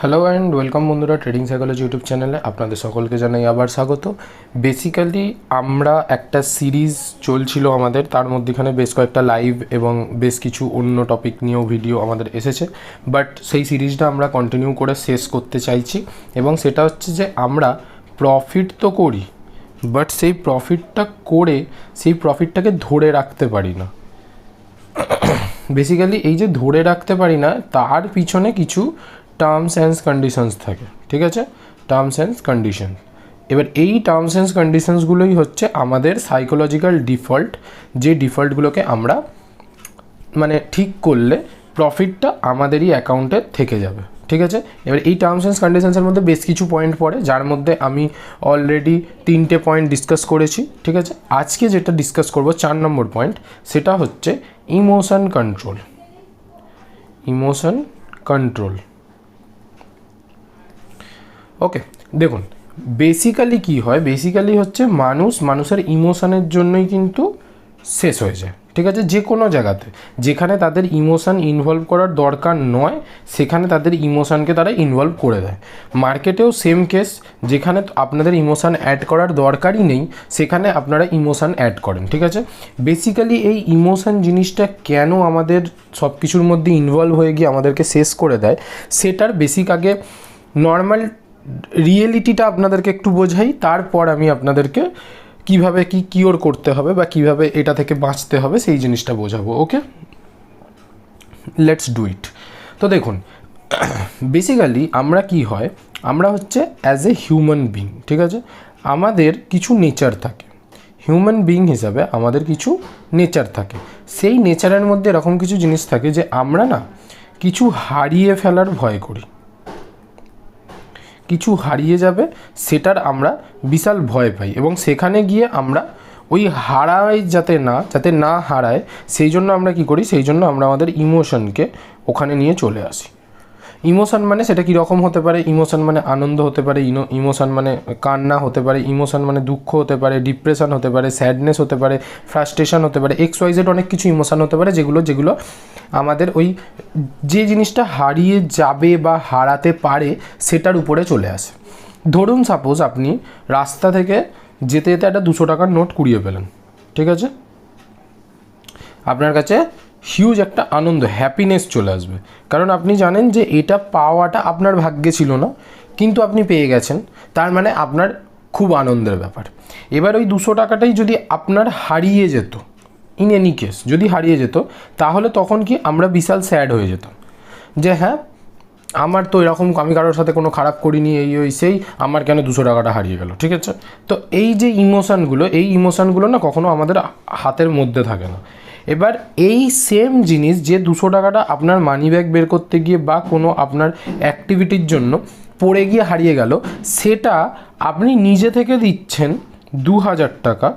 Hello and welcome বন্ধুরা trading psychology YouTube চ্যানেলে আপনাদের সকলকে জানাই আবার স্বাগত। বেসিক্যালি আমরা একটা সিরিজ চলছিল আমাদের, তার মধ্যেখানে বেশ কয়েকটা লাইভ এবং বেশ কিছু অন্য টপিক নিয়েও ভিডিও আমাদের এসেছে। বাট সেই সিরিজটা আমরা কন্টিনিউ করে শেষ করতে চাইছি এবং সেটা হচ্ছে যে আমরা প্রফিট তো করি বাট সেই প্রফিটটা করে সেই প্রফিটটাকে ধরে রাখতে পারি না। বেসিক্যালি এই যে ধরে রাখতে পারি না, তার পিছনে কিছু টার্মস অ্যান্ড কন্ডিশনস থাকে, ঠিক আছে? টার্মস অ্যান্ড কন্ডিশন এবার এই টার্মস অ্যান্ড কন্ডিশনসগুলোই হচ্ছে আমাদের সাইকোলজিক্যাল ডিফল্ট যে ডিফল্টগুলোকে আমরা মানে ঠিক করলে প্রফিটটা আমাদেরই অ্যাকাউন্টে থেকে যাবে, ঠিক আছে? এবার এই টার্মস অ্যান্ড কন্ডিশনসের মধ্যে বেশ কিছু পয়েন্ট পড়ে, যার মধ্যে আমি অলরেডি তিনটে পয়েন্ট ডিসকাস করেছি, ঠিক আছে? আজকে যেটা ডিসকাস করব, চার নম্বর পয়েন্ট সেটা হচ্ছে emotion control emotion control okay দেখুন বেসিক্যালি কি হয়? বেসিক্যালি হচ্ছে মানুষ মানুষের ইমোশনের জন্যই কিন্তু শেষ হয়ে যায়। ঠিক আছে? যে কোনো জায়গাতে। যেখানে তাদের ইমোশান ইনভলভ করার দরকার নয়, সেখানে তাদের ইমোশানকে তারা ইনভলভ করে দেয়। মার্কেটেও সেম কেস যেখানে আপনাদের ইমোশান অ্যাড করার দরকারই নেই, সেখানে আপনারা ইমোশান অ্যাড করেন। ঠিক আছে? বেসিক্যালি এই ইমোশান জিনিসটা কেন আমাদের সব কিছুর মধ্যে ইনভলভ হয়ে গিয়ে আমাদেরকে শেষ করে দেয়, সেটার বেসিক আগে নর্মাল রিয়েলিটিটা আপনাদেরকে একটু বোঝাই, তারপর আমি আপনাদেরকে কীভাবে কি কিওর করতে হবে বা কীভাবে এটা থেকে বাঁচতে হবে, সেই জিনিসটা বোঝাবো ওকে লেটস ডু ইট তো দেখুন বেসিক্যালি আমরা কি হয়, আমরা হচ্ছে অ্যাজ এ হিউম্যান বিং ঠিক আছে? আমাদের কিছু নেচার থাকে। হিউম্যান বিং হিসাবে আমাদের কিছু নেচার থাকে। সেই নেচারের মধ্যে এরকম কিছু জিনিস থাকে যে আমরা না কিছু হারিয়ে ফেলার ভয় করি। কিছু হারিয়ে যাবে, সেটার আমরা বিশাল ভয় পাই। এবং সেখানে গিয়ে আমরা ওই হারায় যাতে না যাতে না হারায়, সেই জন্য আমরা কি করি? সেই জন্য আমরা আমাদের ইমোশনকে ওখানে নিয়ে চলে আসি। ইমোশন মানে সেটা কীরকম হতে পারে? ইমোশন মানে আনন্দ হতে পারে ইমোশন মানে কান্না হতে পারে, ইমোশন মানে দুঃখ হতে পারে, ডিপ্রেশন হতে পারে, স্যাডনেস হতে পারে, ফ্রাস্ট্রেশন হতে পারে এক্স ওয়াইজেড অনেক কিছু ইমোশন হতে পারে যেগুলো যেগুলো আমাদের ওই যে জিনিসটা হারিয়ে যাবে বা হারাতে পারে সেটার উপরে চলে আসে। ধরুন সাপোজ আপনি রাস্তা থেকে যেতে যেতে একটা দুশো টাকার নোট কুড়িয়ে পেলেন, ঠিক আছে? আপনার কাছে হিউজ একটা আনন্দ হ্যাপিনেস চলে আসবে। কারণ আপনি জানেন যে এটা পাওয়াটা আপনার ভাগ্যে ছিল না, কিন্তু আপনি পেয়ে গেছেন। তার মানে আপনার খুব আনন্দের ব্যাপার। এবার ওই দুশো টাকাটাই যদি আপনার হারিয়ে যেত ইন এনি কেস যদি হারিয়ে যেত, তাহলে তখন কি আমরা বিশাল স্যাড হয়ে যেতাম। যে হ্যাঁ আমার তো এরকম, আমি কারোর সাথে কোনো খারাপ করিনি, এই, ওই, সেই, আমার কেন দুশো টাকাটা হারিয়ে গেল, ঠিক আছে? তো এই যে ইমোশানগুলো এই ইমোশানগুলো না কখনো আমাদের হাতের মধ্যে থাকে না। এবার এই সেম জিনিস যে দুশো টাকাটা আপনার মানি ব্যাগ বের করতে গিয়ে বা কোনো আপনার অ্যাক্টিভিটির জন্য পড়ে গিয়ে হারিয়ে গেল, সেটা আপনি নিজে থেকে দিচ্ছেন দু হাজার টাকা,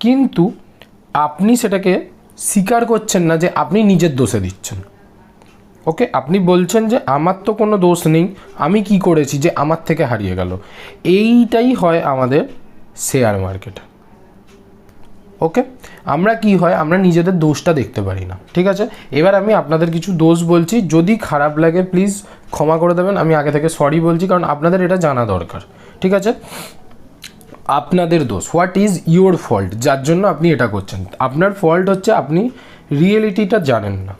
কিন্তু আপনি সেটাকে স্বীকার করছেন না যে আপনি নিজের দোষে দিচ্ছেন। ওকে? আপনি বলছেন যে আমার তো কোনো দোষ নেই, আমি কি করেছি যে আমার থেকে হারিয়ে গেল। এইটাই হয় আমাদের শেয়ার মার্কেটে ওকে? আমরা কি হয়, আমরা নিজেদের দোষটা দেখতে পারি না, ঠিক আছে? এবার আমি আপনাদের কিছু দোষ বলছি, যদি খারাপ লাগে প্লিজ ক্ষমা করে দেবেন, আমি আগে থেকে সরি বলছি, কারণ আপনাদের এটা জানা দরকার, ঠিক আছে? আপনাদের দোষ হোয়াট ইজ ইউর ফল্ট যার জন্য আপনি এটা করছেন। আপনার ফল্ট হচ্ছে আপনি রিয়েলিটিটা জানেন না।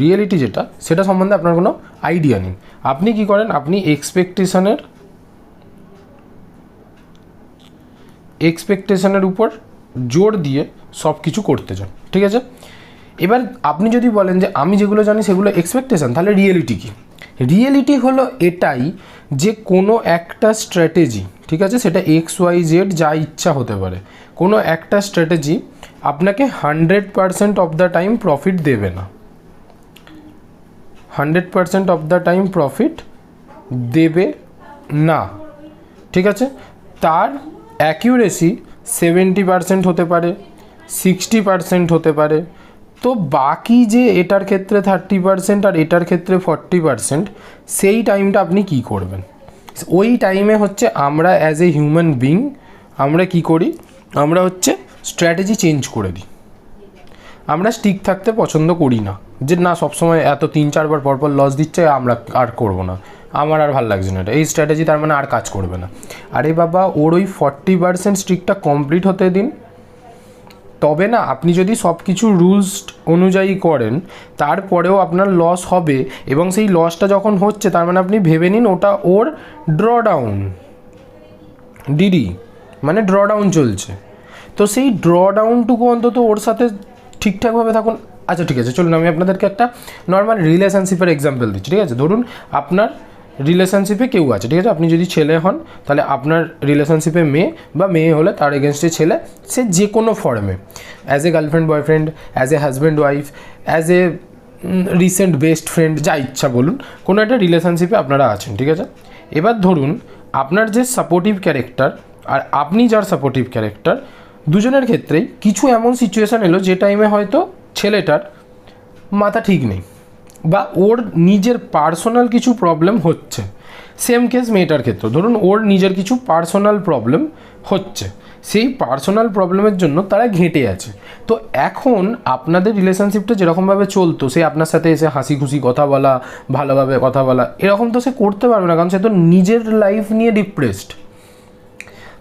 রিয়েলিটি যেটা, সেটা সম্বন্ধে আপনার কোনো আইডিয়া নেই। আপনি কি করেন, আপনি এক্সপেকটেশনের এক্সপেকটেশনের উপর জোর দিয়ে সব কিছু করতে চান ঠিক আছে? এবার আপনি যদি বলেন যে আমি যেগুলো জানি সেগুলো এক্সপেকটেশন তাহলে রিয়েলিটি কী? রিয়েলিটি হলো এটাই যে কোনো একটা স্ট্র্যাটেজি ঠিক আছে? সেটা এক্স ওয়াই জেড যা ইচ্ছা হতে পারে। কোনো একটা স্ট্র্যাটেজি আপনাকে hundred percent of the time profit দেবে না। Hundred percent of the time profit দেবে না, ঠিক আছে? তার অ্যাকিউরেসি সেভেন্টি পারসেন্ট হতে পারে, সিক্সটি পারসেন্ট হতে পারে। তো বাকি যে এটার ক্ষেত্রে থার্টি পারসেন্ট আর এটার ক্ষেত্রে ফর্টি পারসেন্ট, সেই টাইমটা আপনি কি করবেন? ওই টাইমে হচ্ছে আমরা অ্যাজ এ হিউম্যান বিং আমরা কি করি? আমরা হচ্ছে স্ট্র্যাটেজি চেঞ্জ করে দিই। আমরা স্টিক থাকতে পছন্দ করি না। যে না, সবসময় এত তিন চারবার পরপর লস দিচ্ছে, আমরা আর করব না। আমার আর ভালো লাগছে না এটা। এই স্ট্র্যাটেজি তার মানে আর কাজ করবে না। আরে বাবা, ওর ওই ফর্টি পার্সেন্ট স্ট্রিকটা কমপ্লিট হতে দিন। তবে না, আপনি যদি সব কিছু রুলস অনুযায়ী করেন, তারপরেও আপনার লস হবে এবং সেই লসটা যখন হচ্ছে, তার মানে আপনি ভেবে নিন ওটা ওর ড্র ডাউন ডিডি মানে ড্র ডাউন চলছে। তো সেই ড্র ডাউনটুকু অন্তত ওর সাথে ঠিকঠাকভাবে থাকুন। আচ্ছা ঠিক আছে, চলুন, আমি আপনাদেরকে একটা নর্মাল রিলেশনশিপের এক্সাম্পল দিচ্ছি, ঠিক আছে? ধরুন, আপনার রিলেশনশিপে কেউ আছে, ঠিক আছে? আপনি যদি ছেলে হন, তাহলে আপনার রিলেশনশিপে মেয়ে বা মেয়ে হলে তার এগেনস্টে ছেলে, সে যে কোনো ফর্মে as a girlfriend boyfriend as a husband wife as a recent best friend যা ইচ্ছা বলুন, কোনো একটা রিলেশনশিপে আপনারা আছেন, ঠিক আছে? এবার ধরুন, আপনার যে সাপোর্টিভ ক্যারেক্টার আর আপনি যার সাপোর্টিভ ক্যারেক্টার দুজনের ক্ষেত্রেই কিছু এমন সিচুয়েশান এলো যে টাইমে হয়তো ছেলেটার মাথা ঠিক নেই। বা ওর নিজের পার্সোনাল কিছু প্রবলেম হচ্ছে। সেম কেস মেয়েটার ক্ষেত্রে। ধরুন ওর নিজের কিছু পার্সোনাল প্রবলেম হচ্ছে। সেই পার্সোনাল প্রবলেমের জন্য তারা ঘেঁটে আছে। তো এখন আপনাদের রিলেশনশিপটা যেরকমভাবে চলতো, সে আপনার সাথে এসে হাসি খুশি কথা বলা, ভালোভাবে কথা বলা, এরকম তো সে করতে পারবে না, কারণ সে তো নিজের লাইফ নিয়ে ডিপ্রেসড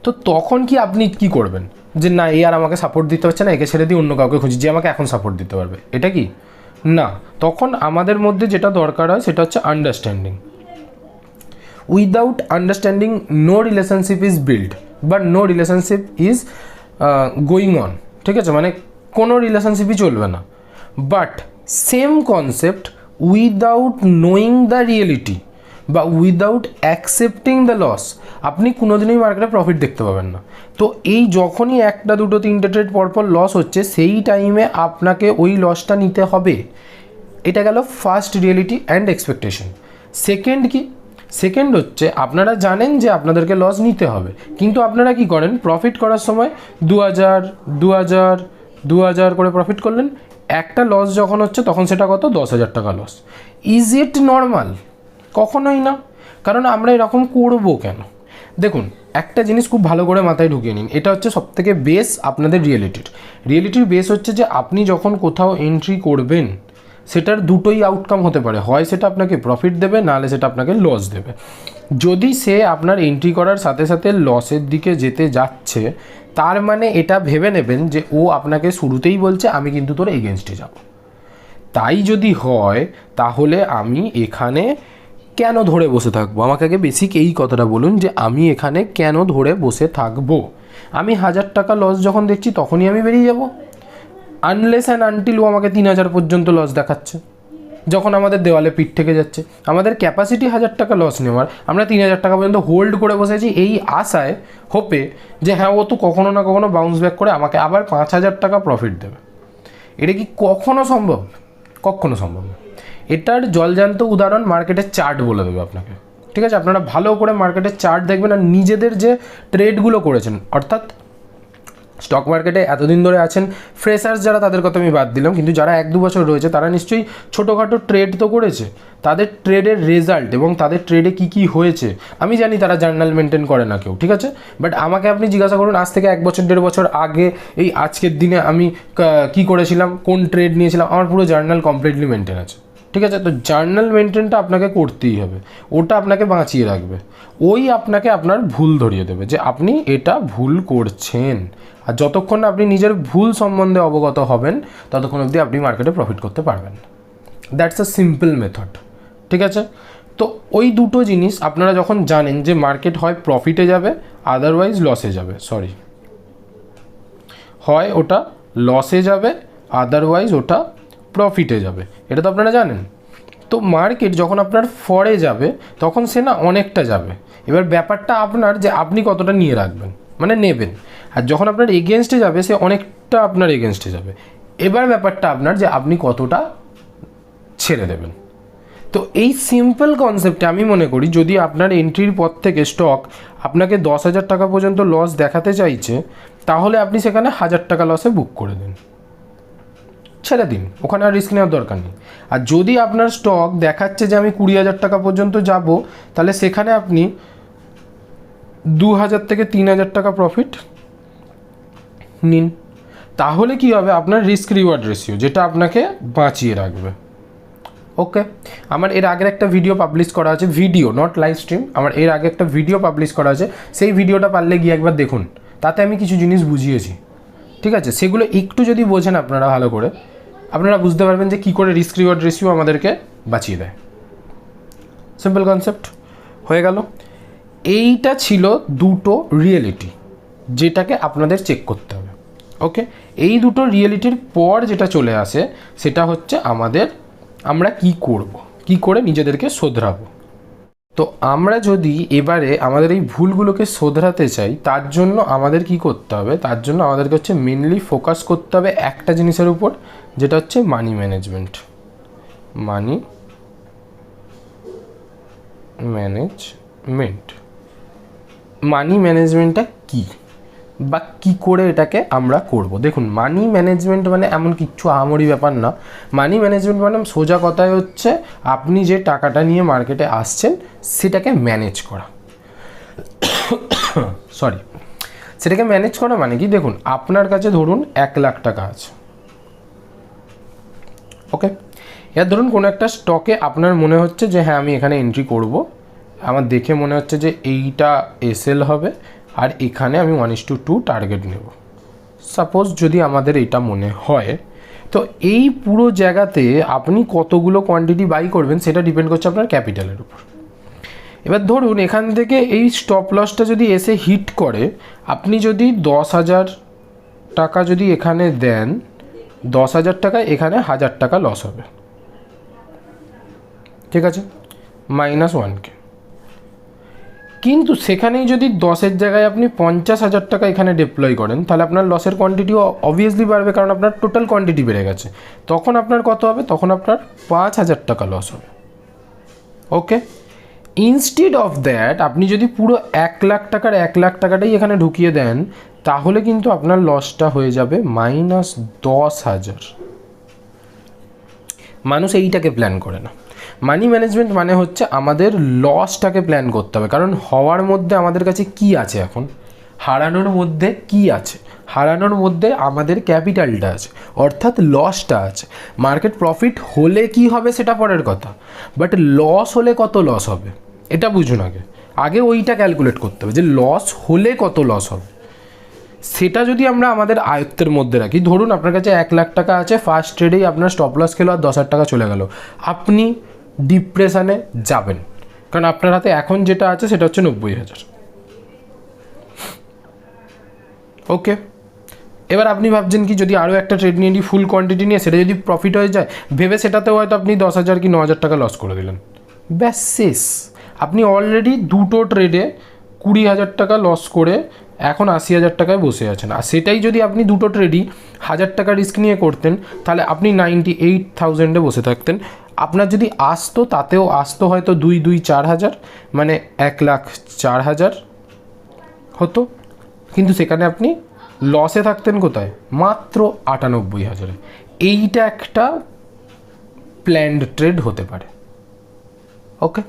তো তখন কি আপনি কি করবেন? যে না, এ আর আমাকে সাপোর্ট দিতে হচ্ছে না, একে ছেড়ে দিয়ে অন্য কাউকে খুঁজি যে আমাকে এখন সাপোর্ট দিতে পারবে। এটা কি? না, তখন আমাদের মধ্যে যেটা দরকার হয় সেটা হচ্ছে understanding without understanding no relationship is build but no relationship is going on ঠিক আছে? মানে কোনো রিলেশনশিপই চলবে না। But same concept without knowing the reality বা উইদাউট অ্যাকসেপ্টিং দ্য লস আপনি কোনোদিনই মার্কেটে প্রফিট দেখতে পাবেন না। তো এই যখনই একটা, দুটো, তিনটে ট্রেড পরপর লস হচ্ছে, সেই টাইমে আপনাকে ওই লসটা নিতে হবে। এটা গেল first reality and expectation second কি? সেকেন্ড হচ্ছে, আপনারা জানেন যে আপনাদেরকে লস নিতে হবে। কিন্তু আপনারা কি করেন? প্রফিট করার সময় দু হাজার দু হাজার দু হাজার করে প্রফিট করলেন। একটা লস যখন হচ্ছে, তখন সেটা কত? দশ হাজার টাকা লস ইজ ইট নর্মাল কখনোই না। কারণ আমরা এরকম করব কেন? দেখুন, একটা জিনিস খুব ভালো করে মাথায় ঢুকিয়ে নিন। এটা হচ্ছে সবথেকে বেস আপনাদের রিয়েলিটির রিয়েলিটির বেস হচ্ছে যে আপনি যখন কোথাও এন্ট্রি করবেন, সেটার দুটোই আউটকাম হতে পারে। হয় সেটা আপনাকে প্রফিট দেবে, নাহলে সেটা আপনাকে লস দেবে। যদি সে আপনার এন্ট্রি করার সাথে সাথে লসের দিকে যেতে যাচ্ছে, তার মানে এটা ভেবে নেবেন যে ও আপনাকে শুরুতেই বলছে, আমি কিন্তু তোর এগেনস্টে যাব। তাই যদি হয়, তাহলে আমি এখানে কেন ধরে বসে থাকব? আমাকে আগে বেসিক এই কথাটা বলুন যে আমি এখানে কেন ধরে বসে থাকব? আমি হাজার টাকা লস যখন দেখছি তখনই আমি বেরিয়ে যাব। আনলেস অ্যান্ড আনটিল ও আমাকে তিন হাজার পর্যন্ত লস দেখাচ্ছে। যখন আমাদের দেওয়ালে পিঠ থেকে যাচ্ছে। আমাদের ক্যাপাসিটি হাজার টাকা লস নেওয়ার। আমরা তিন হাজার টাকা পর্যন্ত হোল্ড করে বসেছি এই আশায় হোপে যে হ্যাঁ ও তো কখনো না কখনো বাউন্স ব্যাক করে আমাকে আবার পাঁচ হাজার টাকা প্রফিট দেবে। এটা কি কখনো সম্ভব? কখনো সম্ভব না। এটার জলজান্ত উদাহরণ মার্কেটের চার্ট বলে দেবে আপনাকে। ঠিক আছে? আপনারা ভালো করে মার্কেটের চার্ট দেখবেন আর নিজেদের যে ট্রেডগুলো করেছেন, অর্থাৎ স্টক মার্কেটে এতদিন ধরে আছেন ফ্রেশার্স যারা, তাদের কথা আমি বাদ দিলাম, কিন্তু যারা এক দু বছর রয়েছে, তারা নিশ্চয়ই ছোটোখাটো ট্রেড তো করেছে। তাদের ট্রেডের রেজাল্ট এবং তাদের ট্রেডে কী কী হয়েছে, আমি জানি তারা জার্নাল মেনটেন করে না কেউ, ঠিক আছে? বাট আমাকে আপনি জিজ্ঞাসা করুন, আজ থেকে এক বছর, দেড় বছর আগে এই আজকের দিনে আমি কী করেছিলাম, কোন ট্রেড নিয়েছিলাম, আমার পুরো জার্নাল কমপ্লিটলি মেনটেন আছে। ঠিক আছে? তো জার্নাল মেনটেনটা আপনাকে করতেই হবে। ওটা আপনাকে বাঁচিয়ে রাখবে। ওই আপনাকে আপনার ভুল ধরিয়ে দেবে যে আপনি এটা ভুল করছেন। আর যতক্ষণ আপনি নিজের ভুল সম্বন্ধে অবগত হবেন, ততক্ষণ অবধি আপনি মার্কেটে প্রফিট করতে পারবেন। দ্যাটস আ সিম্পল মেথড ঠিক আছে? তো ওই দুটো জিনিস আপনারা যখন জানেন যে মার্কেট হয় প্রফিটে যাবে আদারওয়াইজ লসে যাবে সরি হয় ওটা লসে যাবে আদারওয়াইজ ওটা প্রফিটে যাবে। এটা তো আপনারা জানেন। তো মার্কেট যখন আপনার ফরে যাবে, তখন সে না অনেকটা যাবে। এবার ব্যাপারটা আপনার যে আপনি কতটা নিয়ে রাখবেন মানে নেবেন। আর যখন আপনার এগেনস্টে যাবে, সে অনেকটা আপনার এগেনস্টে যাবে। এবার ব্যাপারটা আপনার যে আপনি কতটা ছেড়ে দেবেন। তো এই সিম্পল কনসেপ্টে আমি মনে করি, যদি আপনার এন্ট্রির পর থেকে স্টক আপনাকে দশ হাজার টাকা পর্যন্ত লস দেখাতে চাইছে, তাহলে আপনি সেখানে হাজার টাকা লসে বুক করে দিন। ছেড়ে দিন, ওখানে আর রিস্ক নেওয়ার দরকার নেই। আর যদি আপনার স্টক দেখাচ্ছে যে আমি কুড়ি হাজার টাকা পর্যন্ত যাব, তাহলে সেখানে আপনি দু হাজার থেকে তিন হাজার টাকা প্রফিট নিন। তাহলে কি হবে? আপনার রিস্ক রিওয়ার্ড রেশিও যেটা আপনাকে বাঁচিয়ে রাখবে। ওকে? আমার এর আগের একটা ভিডিও পাবলিশ করা আছে ভিডিও নট লাইভ স্ট্রিম আমার এর আগে একটা ভিডিও পাবলিশ করা আছে, সেই ভিডিওটা পারলে গিয়ে একবার দেখুন। তাতে আমি কিছু জিনিস বুঝিয়েছি। ঠিক আছে? সেগুলো একটু যদি বোঝেন আপনারা ভালো করে, আপনারা বুঝতে পারবেন যে কী করে রিস্ক রিওয়ার্ড রেশিও আমাদেরকে বাঁচিয়ে দেয়। সিম্পল কনসেপ্ট হয়ে গেল। এইটা ছিল দুটো রিয়েলিটি যেটাকে আপনাদের চেক করতে হবে। ওকে এই দুটো রিয়েলিটির পর যেটা চলে আসে, সেটা হচ্ছে আমাদের আমরা কি করব? কি করে নিজেদেরকে শোধরাবো? তো আমরা যদি এবারে আমাদের এই ভুলগুলোকে শোধরাতে চাই, তার জন্য আমাদের কি করতে হবে? তার জন্য আমাদেরকে হচ্ছে মেনলি ফোকাস করতে হবে একটা জিনিসের উপর, যেটা হচ্ছে মানি ম্যানেজমেন্ট মানি ম্যানেজমেন্ট মানি ম্যানেজমেন্টটা কি? বা কি করে এটাকে আমরা করব? দেখুন মানি ম্যানেজমেন্ট মানে এমন কিচ্ছু আহামরি ব্যাপার না। মানি ম্যানেজমেন্ট মানে সোজা কথায় হচ্ছে, আপনি যে টাকাটা নিয়ে মার্কেটে আসছেন, সেটাকে ম্যানেজ করা। সরি সেটাকে ম্যানেজ করা মানে কি? দেখুন, আপনার কাছে ধরুন এক লাখ টাকা আছে। ওকে এবার ধরুন কোনো একটা স্টকে আপনার মনে হচ্ছে যে হ্যাঁ আমি এখানে এন্ট্রি করব। আমার দেখে মনে হচ্ছে যে, এইটা এসএল হবে। আর এখানে আমি one is to two target নেব। সাপোজ যদি আমাদের এটা মনে হয়, তো এই পুরো জায়গাতে আপনি কতগুলো কোয়ান্টিটি বাই করবেন সেটা ডিপেন্ড করছে আপনার ক্যাপিটালের উপর। এবার ধরুন এখান থেকে এই স্টপ লসটা যদি এসে হিট করে, আপনি যদি দশ হাজার টাকা যদি এখানে দেন, দশ হাজার টাকা এখানে হাজার টাকা লস হবে। ঠিক আছে? মাইনাস ওয়ানকে কিন্তু সেখানেই যদি দশের জায়গায় আপনি পঞ্চাশ হাজার টাকা এখানে ডিপ্লয় করেন, তাহলে আপনার লসের কোয়ান্টিটিও অবভিয়াসলি বাড়বে কারণ আপনার টোটাল কোয়ান্টিটি বেড়ে গেছে। তখন আপনার কত হবে? তখন আপনার পাঁচ হাজার টাকা লস হবে। ওকে ইনস্টিড অফ দ্যাট আপনি যদি পুরো এক লাখ টাকার এক লাখ টাকাটাই এখানে ঢুকিয়ে দেন, তাহলে কিন্তু আপনার লসটা হয়ে যাবে মাইনাস দশ হাজার। মানুষ এইটাকে প্ল্যান করে না। মানি ম্যানেজমেন্ট মানে হচ্ছে আমাদের লসটাকে প্ল্যান করতে হবে। কারণ হওয়ার মধ্যে আমাদের কাছে কি আছে এখন? হারানোর মধ্যে কি আছে? হারানোর মধ্যে আমাদের ক্যাপিটালটা আছে, অর্থাৎ লসটা আছে। মার্কেট প্রফিট হলে কি হবে সেটা পরের কথা বাট লস হলে কত লস হবে? এটা বুঝুন আগে। আগে ওইটা ক্যালকুলেট করতে হবে যে লস হলে কত লস হবে। সেটা যদি আমরা আমাদের আয়ত্তের মধ্যে রাখি, ধরুন আপনার কাছে এক লাখ টাকা আছে ফার্স্ট ট্রেডেই আপনার স্টপ লস খেলো আর দশ হাজার টাকা চলে গেল। আপনি ডিপ্রেশনে যাবেন। কারণ আপনার হাতে এখন যেটা আছে সেটা হচ্ছে নব্বই হাজার। ওকে? এবার আপনি ভাবছেন কি যদি আরও একটা ট্রেড নিয়ে নিই ফুল কোয়ান্টিটি নিয়ে সেটা যদি প্রফিট হয়ে যায়, ভেবে সেটাতেও হয়তো আপনি দশ হাজার কি ন হাজার টাকা লস করে দিলেন। ব্যাস, শেষ। আপনি অলরেডি দুটো ট্রেডে কুড়ি হাজার টাকা লস করে এখন আশি হাজার টাকায় বসে আছেন। আর সেটাই যদি আপনি দুটো ট্রেডই হাজার টাকা রিস্ক নিয়ে করতেন, তাহলে আপনি নাইনটি এইট থাউজেন্ডে বসে থাকতেন। আপনার যদি আসতো, তাতেও আসতো হয়তো দুই দুই, চার হাজার মানে এক লাখ চার হাজার হতো। কিন্তু সেখানে আপনি লসে থাকতেন কোথায়? মাত্র আটানব্বই হাজারে। এইটা একটা প্ল্যান্ড ট্রেড হতে পারে। ওকে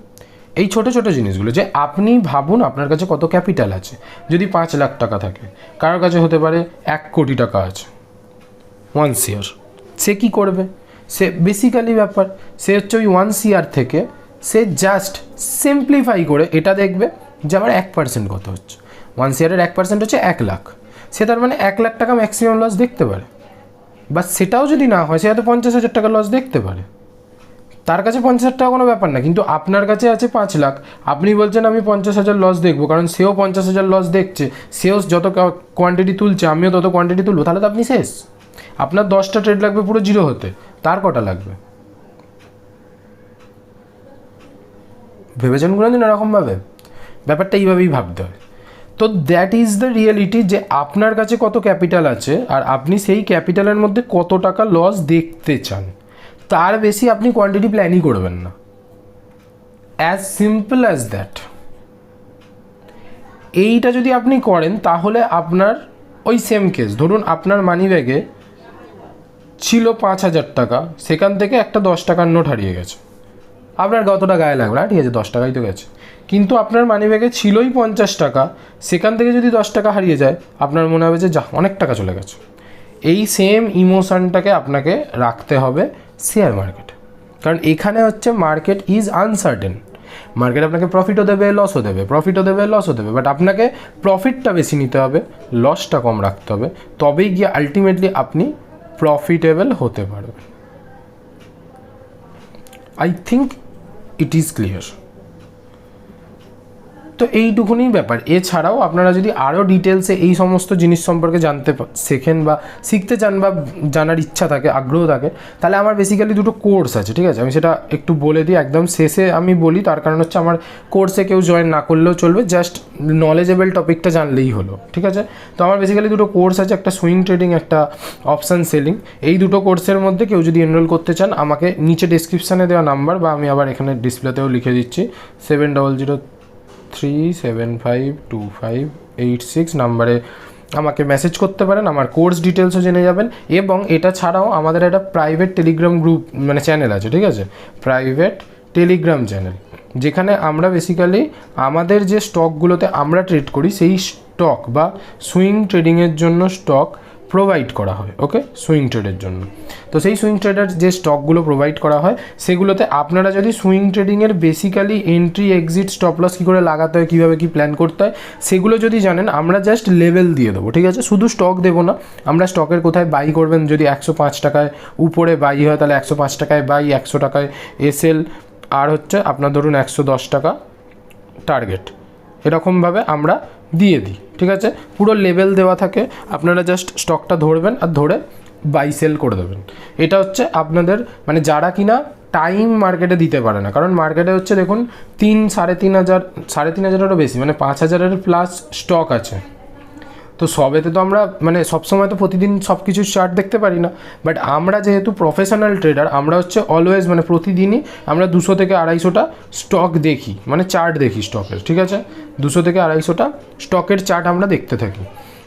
এই ছোট ছোট জিনিসগুলো, যে আপনি ভাবুন আপনার কাছে কত ক্যাপিটাল আছে। যদি পাঁচ লাখ টাকা থাকে কারোর কাছে হতে পারে এক কোটি টাকা আছে। ওয়ান ইয়ার সে কী করবে? সে বেসিক্যালি ব্যাপার, সে হচ্ছে ওই ওয়ান সিয়ার থেকে সে জাস্ট সিম্পলিফাই করে এটা দেখবে যে আমার এক পার্সেন্ট কত হচ্ছে। ওয়ান সিয়ারের এক পার্সেন্ট হচ্ছে এক লাখ। সে তার মানে এক লাখ টাকা ম্যাক্সিমাম লস দেখতে পারে। বা সেটাও যদি না হয়, সে হয়তো পঞ্চাশ হাজার টাকা লস দেখতে পারে। তার কাছে পঞ্চাশ হাজার টাকা কোনো ব্যাপার না, কিন্তু আপনার কাছে আছে পাঁচ লাখ। আপনি বলছেন আমি পঞ্চাশ হাজার লস দেখব, কারণ সেও পঞ্চাশ হাজার লস দেখছে। সেও যত কোয়ান্টিটি তুলছে, আমিও তত কোয়ান্টিটি তুলবো, তাহলে তো আপনি শেষ। আপনার দশটা ট্রেড লাগবে পুরো জিরো হতে। তার কটা লাগবে? ভেবেছেন কোনো দিন এরকমভাবে। ব্যাপারটা এইভাবেই ভাবতে হয়। তো দ্যাট ইজ দ্য রিয়েলিটি যে আপনার কাছে কত ক্যাপিটাল আছে আর আপনি সেই ক্যাপিটালের মধ্যে কত টাকা লস দেখতে চান। তার বেশি আপনি কোয়ান্টিটি প্ল্যানই করবেন না। অ্যাজ সিম্পল অ্যাজ দ্যাট এইটা যদি আপনি করেন তাহলে আপনার ওই সেম কেস ধরুন আপনার মানি ব্যাগে ছিল পাঁচ হাজার টাকা, সেখান থেকে একটা দশ টাকার নোট হারিয়ে গেছে। আপনার কতটা গায়ে লাগবে না ঠিক আছে, দশ টাকাই তো গেছে। কিন্তু আপনার মানি ব্যাগে ছিলই পঞ্চাশ টাকা, সেখান থেকে যদি দশ টাকা হারিয়ে যায়, আপনার মনে হবে যে যা অনেক টাকা চলে গেছে। এই সেম ইমোশনটাকে আপনাকে রাখতে হবে শেয়ার মার্কেটে কারণ এখানে হচ্ছে মার্কেট ইজ আনসার্টেন মার্কেট আপনাকে প্রফিটও দেবে লসও দেবে। প্রফিটও দেবে লসও দেবে। বাট আপনাকে প্রফিটটা বেশি নিতে হবে লসটা কম রাখতে হবে। তবেই গিয়ে আলটিমেটলি আপনি প্রফিটেবল হতে পারবে। I think it is clear তো এইটুকুনি ব্যাপার। এছাড়াও আপনারা যদি আরও ডিটেলসে এই সমস্ত জিনিস সম্পর্কে জানতে শেখেন বা শিখতে চান বা জানার ইচ্ছা থাকে, আগ্রহ থাকে, তাহলে আমার বেসিক্যালি দুটো কোর্স আছে, ঠিক আছে? আমি সেটা একটু বলে দিই, একদম শেষে আমি বলি, তার কারণ হচ্ছে আমার কোর্সে কেউ জয়েন না করলেও চলবে জাস্ট নলেজেবল টপিকটা জানলেই হলো, ঠিক আছে? তো আমার বেসিক্যালি দুটো কোর্স আছে, একটা সুইং ট্রেডিং একটা অপশান সেলিং এই দুটো কোর্সের মধ্যে কেউ যদি এনরোল করতে চান, আমাকে নিচে ডিসক্রিপশানে দেওয়া নাম্বার বা আমি আবার এখানে ডিসপ্লেতেও লিখে দিচ্ছি seven double zero three seven five two five eight six নাম্বারে আমাকে মেসেজ করতে পারেন, আমার কোর্স ডিটেলসও জেনে যাবেন, এবং এটা ছাড়াও আমাদের একটা প্রাইভেট টেলিগ্রাম গ্রুপ মানে চ্যানেল আছে, ঠিক আছে? প্রাইভেট টেলিগ্রাম চ্যানেল যেখানে আমরা বেসিক্যালি আমাদের যে স্টকগুলোতে আমরা ট্রেড করি, সেই স্টক বা সুইং ট্রেডিংয়ের জন্য স্টক প্রোভাইড করা হয় ওকে সুইং ট্রেডের জন্য। তো সেই সুইং ট্রেডার যে স্টকগুলো প্রোভাইড করা হয়, সেগুলোতে আপনারা যদি swing ট্রেডিংয়ের basically entry exit stop loss কী করে লাগাতে হয়, কীভাবে কী প্ল্যান করতে হয়, সেগুলো যদি জানেন, আমরা জাস্ট লেভেল দিয়ে দেবো, ঠিক আছে? শুধু স্টক দেবো না, আমরা স্টকের কোথায় বাই করবেন? যদি একশো পাঁচ টাকায় উপরে বাই হয়, তাহলে একশো পাঁচ টাকায় বাই একশো টাকায় এসএল আর হচ্ছে আপনার ধরুন একশো দশ টাকা টার্গেট এরকমভাবে আমরা দিয়ে দিই, ঠিক আছে? পুরো লেভেল দেওয়া থাকে, আপনারা জাস্ট স্টকটা ধরবেন আর ধরে বাই সেল করে দেবেন। এটা হচ্ছে আপনাদের মানে যারা কিনা টাইম মার্কেটে দিতে পারে না, কারণ মার্কেটে হচ্ছে দেখুন, তিন, সাড়ে তিন হাজার, সাড়ে তিন হাজারেরও বেশি মানে পাঁচ হাজারের প্লাস স্টক আছে। তো সবেতে তো আমরা মানে সবসময় তো প্রতিদিন সব কিছুর চার্ট দেখতে পারি না। বাট আমরা যেহেতু প্রফেশনাল ট্রেডার আমরা হচ্ছে অলওয়েজ মানে প্রতিদিনই আমরা দুশো থেকে আড়াইশোটা স্টক দেখি মানে চার্ট দেখি স্টকের ঠিক আছে? দুশো থেকে আড়াইশোটা স্টকের চার্ট আমরা দেখতে থাকি।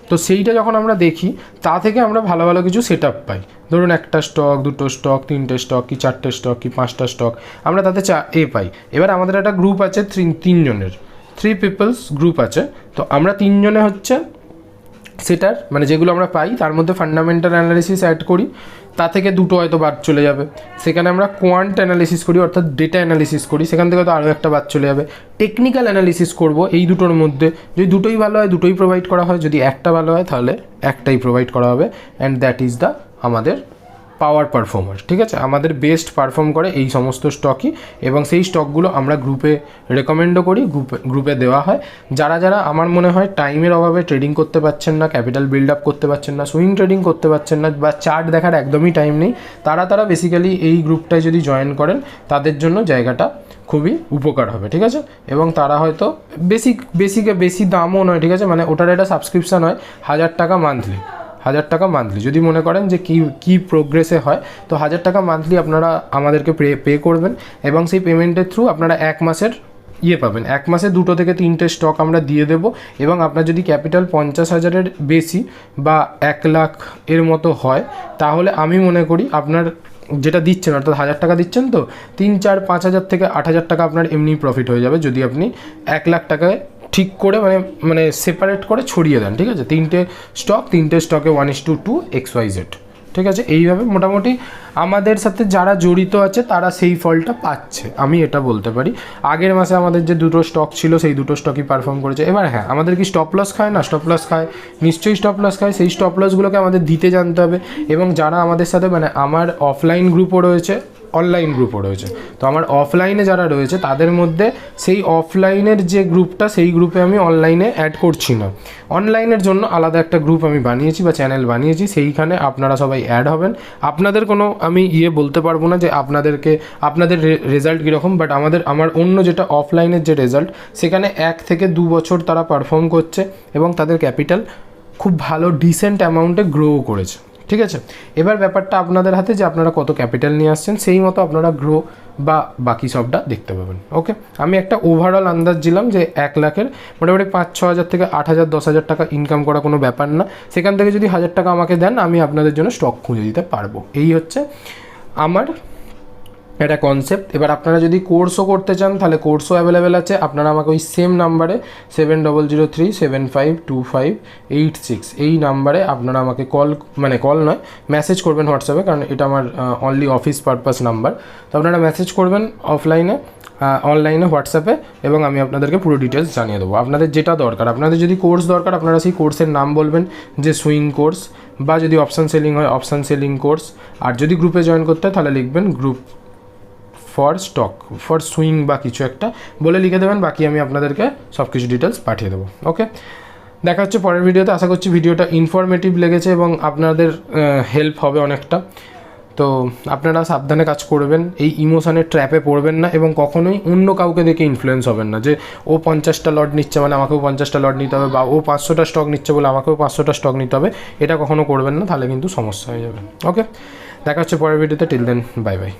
তো সেইটা যখন আমরা দেখি, তা থেকে আমরা ভালো ভালো কিছু সেট আপ পাই। ধরুন একটা স্টক দুটো স্টক তিনটে স্টক কি, চারটে স্টক কি, পাঁচটা স্টক আমরা তাতে চা, এ পাই। এবার আমাদের একটা গ্রুপ আছে তিন- তিনজনের। থ্রি পিপলস গ্রুপ আছে। তো আমরা তিনজনে হচ্ছে সেটার মানে যেগুলো আমরা পাই, তার মধ্যে ফান্ডামেন্টাল অ্যানালিসিস অ্যাড করি, তা থেকে দুটো হয়তো বাদ চলে যাবে। সেখানে আমরা কোয়ান্ট অ্যানালিসিস করি, অর্থাৎ ডেটা অ্যানালিসিস করি, সেখান থেকে হয়তো আরও একটা বাদ চলে যাবে। টেকনিক্যাল অ্যানালিসিস করব এই দুটোর মধ্যে। যদি দুটোই ভালো হয়, দুটোই প্রোভাইড করা হয়, যদি একটা ভালো হয়, তাহলে একটাই প্রোভাইড করা হবে অ্যান্ড দ্যাট ইজ দ্য আমাদের পাওয়ার পারফর্মার ঠিক আছে? আমাদের বেস্ট পারফর্ম করে এই সমস্ত স্টকই এবং সেই স্টকগুলো আমরা গ্রুপে রেকমেন্ডও করি গ্রুপে গ্রুপে দেওয়া হয়। যারা যারা আমার মনে হয় টাইমের অভাবে ট্রেডিং করতে পারছেন না ক্যাপিটাল বিল্ড আপ করতে পারছেন না সুইং ট্রেডিং করতে পারছেন না বা চার্ট দেখার একদমই টাইম নেই, তারা তারা বেসিক্যালি এই গ্রুপটায় যদি জয়েন করেন, তাদের জন্য জায়গাটা খুবই উপকার হবে, ঠিক আছে? এবং তারা হয়তো বেশি বেশিকে বেশি দামও নয়, ঠিক আছে? মানে ওটার একটা সাবস্ক্রিপশান হয় হাজার টাকা মান্থলি হাজার টাকা মান্থলি যদি মনে করেন যে কী কী প্রোগ্রেসে হয়, তো হাজার টাকা মান্থলি আপনারা আমাদেরকে পে পে করবেন এবং সেই পেমেন্টের থ্রু আপনারা এক মাসের ইয়ে পাবেন। এক মাসে দুটো থেকে তিনটে স্টক আমরা দিয়ে দেবো এবং আপনার যদি ক্যাপিটাল পঞ্চাশ হাজারের বেশি বা এক লাখ এর মতো হয়, তাহলে আমি মনে করি আপনার যেটা দিচ্ছেন, অর্থাৎ হাজার টাকা দিচ্ছেন তো, তিন, চার, পাঁচ হাজার থেকে আট হাজার টাকা আপনার এমনি প্রফিট হয়ে যাবে যদি আপনি এক লাখ টাকায় ঠিক করে মানে মানে সেপারেট করে ছড়িয়ে দেন, ঠিক আছে? তিনটে স্টক তিনটে স্টকে one is to two X Y Z ঠিক আছে? এইভাবে মোটামুটি আমাদের সাথে যারা জড়িত আছে, তারা সেই ফলটা পাচ্ছে। আমি এটা বলতে পারি। আগের মাসে আমাদের যে দুটো স্টক ছিল, সেই দুটো স্টকই পারফর্ম করেছে। এবার হ্যাঁ আমাদের কি স্টপ লস খায়? না স্টপ লস খায়। নিশ্চয়ই স্টপ লস খায়। সেই স্টপ লসগুলোকে আমাদের দিতে জানতে হবে। এবং যারা আমাদের সাথে মানে আমার অফলাইন গ্রুপও রয়েছে অনলাইন গ্রুপও রয়েছে। তো আমার অফলাইনে যারা রয়েছে, তাদের মধ্যে সেই অফলাইনের যে গ্রুপটা সেই গ্রুপে আমি অনলাইনে অ্যাড করছি না। অনলাইনের জন্য আলাদা একটা গ্রুপ আমি বানিয়েছি বা চ্যানেল বানিয়েছি, সেইখানে আপনারা সবাই অ্যাড হবেন। আপনাদের কোনো আমি ইয়ে বলতে পারব না যে আপনাদেরকে, আপনাদের রেজাল্ট কীরকম বাট আমাদের, আমার অন্য যেটা অফলাইনের যে রেজাল্ট সেখানে এক থেকে দু বছর তারা পারফর্ম করছে এবং তাদের ক্যাপিটাল খুব ভালো ডিসেন্ট অ্যামাউন্টে গ্রোও করেছে। ঠিক আছে? এবার ব্যাপারটা আপনাদের হাতে যে আপনারা কত ক্যাপিটাল নিয়ে আসছেন, সেই মতো আপনারা গ্রো বা বাকি সবটা দেখতে পাবেন, ওকে? আমি একটা ওভারঅল আন্দাজ দিলাম যে এক লাখের মোটামুটি পাঁচ, ছ হাজার থেকে আট হাজার, দশ হাজার টাকা ইনকাম করা কোনো ব্যাপার না। সেখান থেকে যদি হাজার টাকা আমাকে দেন, আমি আপনাদের জন্য স্টক খুঁজে দিতে পারব। এই হচ্ছে আমার এটা কনসেপ্ট এবার আপনারা যদি কোর্সও করতে চান, তাহলে কোর্সও অ্যাভেলেবেল আছে। আপনারা আমাকে ওই সেম নাম্বারে seven double zero three seven five two five eight six এই নাম্বারে আপনারা আমাকে কল মানে কল নয় মেসেজ করবেন হোয়াটসঅ্যাপে কারণ এটা আমার অনলি অফিস পারপাস নাম্বার তো আপনারা মেসেজ করবেন অফলাইনে অনলাইনে হোয়াটসঅ্যাপে এবং আমি আপনাদেরকে পুরো ডিটেলস জানিয়ে দেবো। আপনাদের যেটা দরকার, আপনাদের যদি কোর্স দরকার, আপনারা সেই কোর্সের নাম বলবেন যে সুইং কোর্স বা যদি অপশান সেলিং হয় অপশান সেলিং কোর্স আর যদি গ্রুপে জয়েন করতে হয়, তাহলে লিখবেন group for stock for swing বা কিছু একটা, বলে লিখে দেবেন, বাকি আমি আপনাদেরকে সব কিছু ডিটেলস পাঠিয়ে দেবো ওকে দেখা হচ্ছে পরের ভিডিওতে আশা করছি ভিডিওটা ইনফরমেটিভ লেগেছে এবং আপনাদের হেল্প হবে অনেকটা। তো আপনারা সাবধানে কাজ করবেন, এই ইমোশনের ট্র্যাপে পড়বেন না এবং কখনোই অন্য কাউকে দেখে ইনফ্লুয়েন্স হবেন না যে, ও পঞ্চাশটা লট নিচ্ছে মানে আমাকেও পঞ্চাশটা লট নিতে হবে বা ও পাঁচশোটা স্টক নিচ্ছে বলে আমাকেও পাঁচশোটা স্টক নিতে হবে। এটা কখনো করবেন না, তাহলে কিন্তু সমস্যা হয়ে যাবে ওকে দেখা হচ্ছে পরের ভিডিওতে টিল দেন বাই বাই